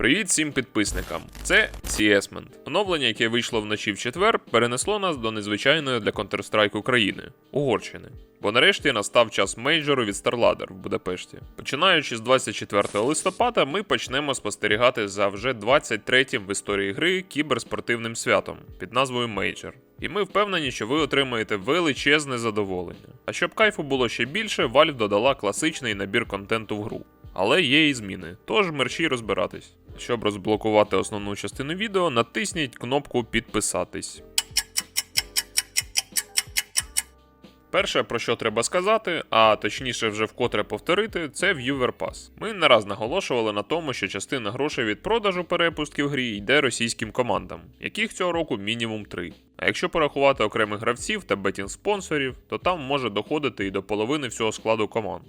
Привіт всім підписникам! Це Сіесмент. Оновлення, яке вийшло вночі в четвер, перенесло нас до незвичайної для Counter-Strike України Угорщини. Бо нарешті настав час мейджору від StarLadder в Будапешті. Починаючи з 24 листопада, ми почнемо спостерігати за вже 23-м в історії гри кіберспортивним святом під назвою Мейджор. І ми впевнені, що ви отримаєте величезне задоволення. А щоб кайфу було ще більше, Valve додала класичний набір контенту в гру. Але є і зміни, тож мерчі розбиратись. Щоб розблокувати основну частину відео, натисніть кнопку Підписатись. Перше, про що треба сказати, а точніше вже вкотре повторити, це Viewer Pass. Ми не раз наголошували на тому, що частина грошей від продажу перепустки в грі йде російським командам, яких цього року мінімум три. А якщо порахувати окремих гравців та бетінг-спонсорів, то там може доходити і до половини всього складу команд.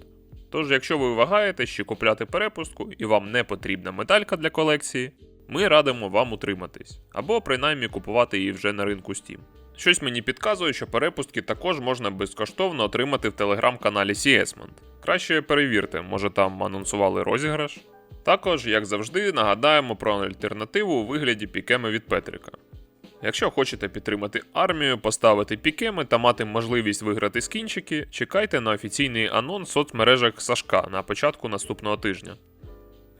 Тож, якщо ви вагаєте, чи купляти перепустку і вам не потрібна медалька для колекції, ми радимо вам утриматись, або принаймні купувати її вже на ринку Steam. Щось мені підказує, що перепустки також можна безкоштовно отримати в телеграм-каналі Сіесмент. Краще перевірте, може там анонсували розіграш. Також, як завжди, нагадаємо про альтернативу у вигляді пікеми від Петрика. Якщо хочете підтримати армію, поставити пікеми та мати можливість виграти скінчики, чекайте на офіційний анонс в соцмережах Сашка на початку наступного тижня.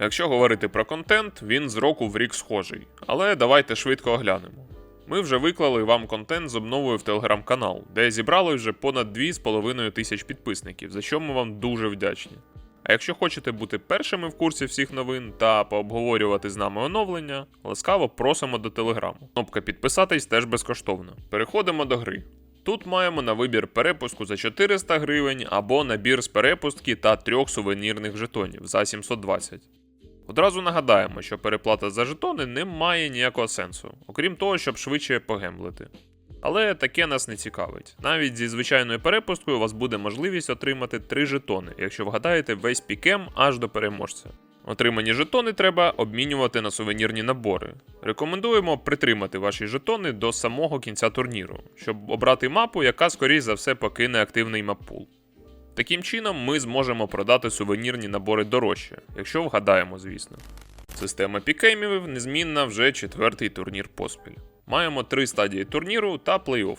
Якщо говорити про контент, він з року в рік схожий, але давайте швидко оглянемо. Ми вже виклали вам контент з обновою в телеграм-канал, де зібрали вже понад 2,5 тисяч підписників, за що ми вам дуже вдячні. А якщо хочете бути першими в курсі всіх новин та пообговорювати з нами оновлення, ласкаво просимо до телеграму. Кнопка підписатись теж безкоштовна. Переходимо до гри. Тут маємо на вибір перепуску за 400 гривень або набір з перепустки та трьох сувенірних жетонів за 720. Одразу нагадаємо, що переплата за жетони не має ніякого сенсу, окрім того, щоб швидше погемблити. Але таке нас не цікавить. Навіть зі звичайною перепусткою у вас буде можливість отримати 3 жетони, якщо вгадаєте весь пікем аж до переможця. Отримані жетони треба обмінювати на сувенірні набори. Рекомендуємо притримати ваші жетони до самого кінця турніру, щоб обрати мапу, яка скоріш за все покине активний маппул. Таким чином, ми зможемо продати сувенірні набори дорожче, якщо вгадаємо, звісно. Система пікеймів незмінна вже четвертий турнір поспіль. Маємо три стадії турніру та плей-офф.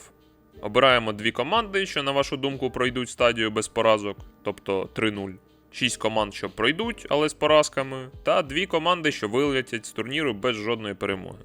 Обираємо дві команди, що, на вашу думку, пройдуть стадію без поразок, тобто 3-0. 6 команд, що пройдуть, але з поразками, та дві команди, що вилетять з турніру без жодної перемоги.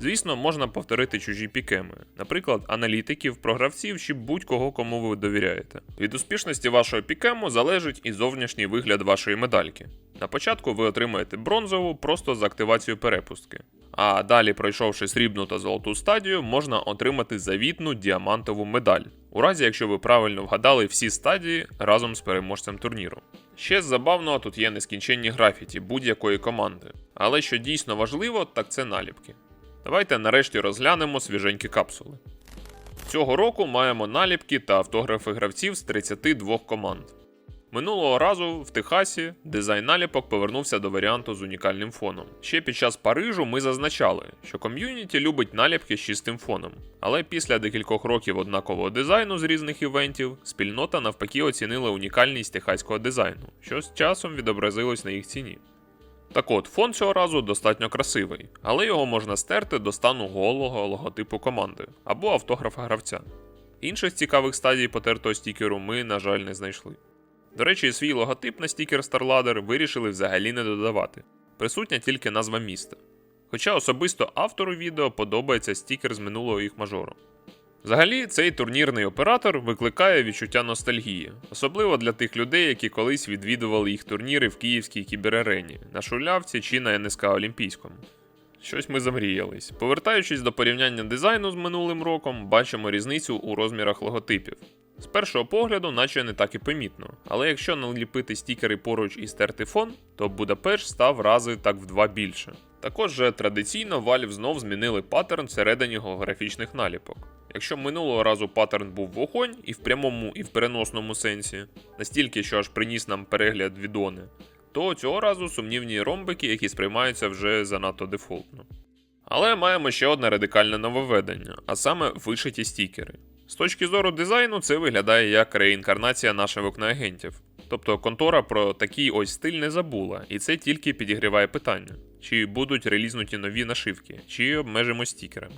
Звісно, можна повторити чужі пікеми, наприклад, аналітиків, програвців чи будь-кого, кому ви довіряєте. Від успішності вашого пікему залежить і зовнішній вигляд вашої медальки. На початку ви отримаєте бронзову просто за активацію перепустки. А далі, пройшовши срібну та золоту стадію, можна отримати завітну діамантову медаль, у разі якщо ви правильно вгадали всі стадії разом з переможцем турніру. Ще з забавного тут є нескінченні графіті будь-якої команди. Але що дійсно важливо, так це наліпки. Давайте нарешті розглянемо свіженькі капсули. Цього року маємо наліпки та автографи гравців з 32 команд. Минулого разу в Техасі дизайн наліпок повернувся до варіанту з унікальним фоном. Ще під час Парижу ми зазначали, що ком'юніті любить наліпки з чистим фоном. Але після декількох років однакового дизайну з різних івентів, спільнота навпаки оцінила унікальність техаського дизайну, що з часом відобразилось на їх ціні. Так от, фон цього разу достатньо красивий, але його можна стерти до стану голого логотипу команди або автографа гравця. Інших цікавих стадій потертого стікеру ми, на жаль, не знайшли. До речі, свій логотип на стікер StarLadder вирішили взагалі не додавати. Присутня тільки назва міста. Хоча особисто автору відео подобається стікер з минулого їх мажору. Взагалі, цей турнірний оператор викликає відчуття ностальгії, особливо для тих людей, які колись відвідували їх турніри в київській кіберарені, на Шулявці чи на НСК Олімпійському. Щось ми замріялись. Повертаючись до порівняння дизайну з минулим роком, бачимо різницю у розмірах логотипів. З першого погляду, наче не так і помітно, але якщо наліпити стікери поруч і стерти фон, то Будапешт став рази так в два більше. Також же традиційно Valve знов змінили паттерн всередині голографічних наліпок. Якщо минулого разу паттерн був вогонь і в прямому, і в переносному сенсі, настільки, що аж приніс нам перегляд відони, то цього разу сумнівні ромбики, які сприймаються вже занадто дефолтно. Але маємо ще одне радикальне нововведення, а саме вишиті стікери. З точки зору дизайну, це виглядає як реінкарнація наших агентів. Тобто контора про такий ось стиль не забула, і це тільки підігріває питання. чи будуть релізнуті нові нашивки, чи обмежимо стікерами.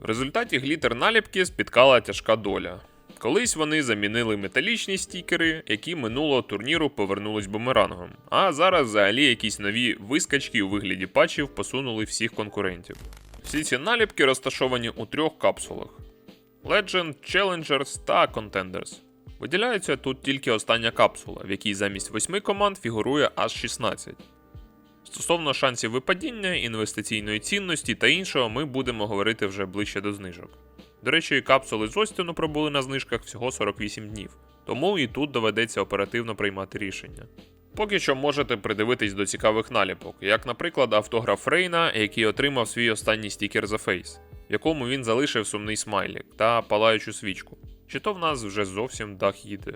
В результаті глітер наліпки спіткала тяжка доля. Колись вони замінили металічні стікери, які минулого турніру повернулись бумерангом, а зараз взагалі якісь нові вискачки у вигляді патчів посунули всіх конкурентів. Всі ці наліпки розташовані у трьох капсулах: Legend, Challengers та Contenders. Виділяється тут тільки остання капсула, в якій замість 8 команд фігурує аж 16. Стосовно шансів випадіння, інвестиційної цінності та іншого, ми будемо говорити вже ближче до знижок. До речі, капсули з Остіну пробули на знижках всього 48 днів, тому і тут доведеться оперативно приймати рішення. Поки що можете придивитись до цікавих наліпок, як, наприклад, автограф Рейна, який отримав свій останній стікер The Face, в якому він залишив сумний смайлік та палаючу свічку. Чи то в нас вже зовсім дах їде.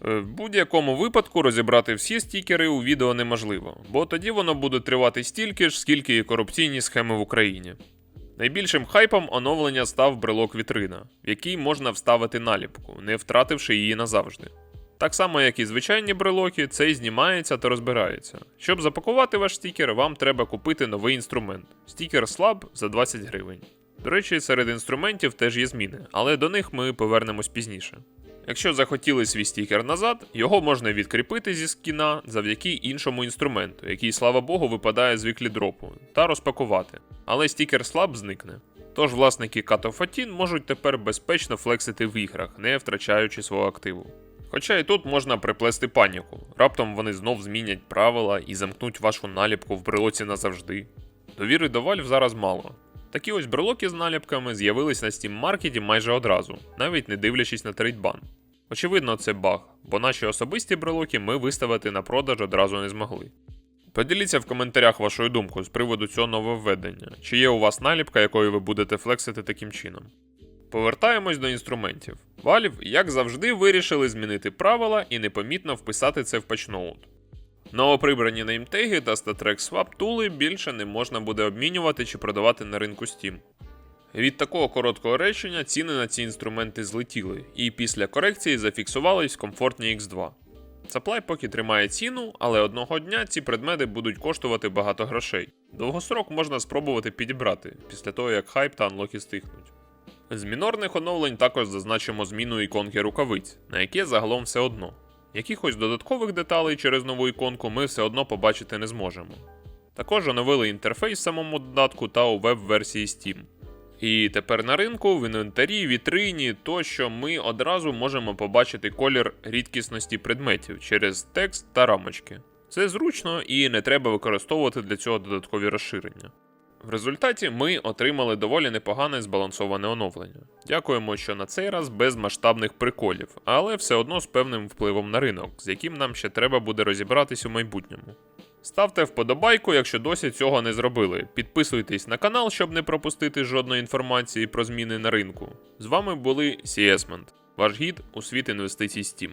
В будь-якому випадку розібрати всі стікери у відео неможливо, бо тоді воно буде тривати стільки ж, скільки і корупційні схеми в Україні. Найбільшим хайпом оновлення став брелок вітрина, в який можна вставити наліпку, не втративши її назавжди. Так само, як і звичайні брелоки, цей знімається та розбирається. Щоб запакувати ваш стікер, вам треба купити новий інструмент стікер Slab за 20 гривень. До речі, серед інструментів теж є зміни, але до них ми повернемось пізніше. Якщо захотіли свій стікер назад, його можна відкріпити зі скіна завдяки іншому інструменту, який, слава Богу, випадає з віклі дропу, та розпакувати. Але стікер слаб зникне. Тож власники Катофатін можуть тепер безпечно флексити в іграх, не втрачаючи свого активу. Хоча і тут можна приплести паніку. Раптом вони знов змінять правила і замкнуть вашу наліпку в брелоці назавжди. Довіри до Valve зараз мало. Такі ось брелоки з наліпками з'явились на Steam Маркеті майже одразу, навіть не дивлячись на трейдбан. Очевидно, це баг, бо наші особисті брелоки ми виставити на продаж одразу не змогли. Поділіться в коментарях вашою думкою з приводу цього нововведення, чи є у вас наліпка, якою ви будете флексити таким чином. Повертаємось до інструментів. Valve, як завжди, вирішили змінити правила і непомітно вписати це в патчноут. Новоприбрані неймтеги та StatTrack Swap тули більше не можна буде обмінювати чи продавати на ринку Steam. Від такого короткого речення ціни на ці інструменти злетіли, і після корекції зафіксувались в комфортні X2. Supply поки тримає ціну, але одного дня ці предмети будуть коштувати багато грошей. Довгосрок можна спробувати підібрати після того, як хайп та анлоки стихнуть. З мінорних оновлень також зазначимо зміну іконки рукавиць, на яке загалом все одно. Якихось додаткових деталей через нову іконку ми все одно побачити не зможемо. Також оновили інтерфейс самому додатку та у веб-версії Steam. І тепер на ринку, в інвентарі, вітрині тощо ми одразу можемо побачити колір рідкісності предметів через текст та рамочки. Це зручно і не треба використовувати для цього додаткові розширення. В результаті ми отримали доволі непогане збалансоване оновлення. Дякуємо, що на цей раз без масштабних приколів, але все одно з певним впливом на ринок, з яким нам ще треба буде розібратись у майбутньому. Ставте вподобайку, якщо досі цього не зробили. Підписуйтесь на канал, щоб не пропустити жодної інформації про зміни на ринку. З вами були Сіесмент, ваш гід у світ інвестицій Steam.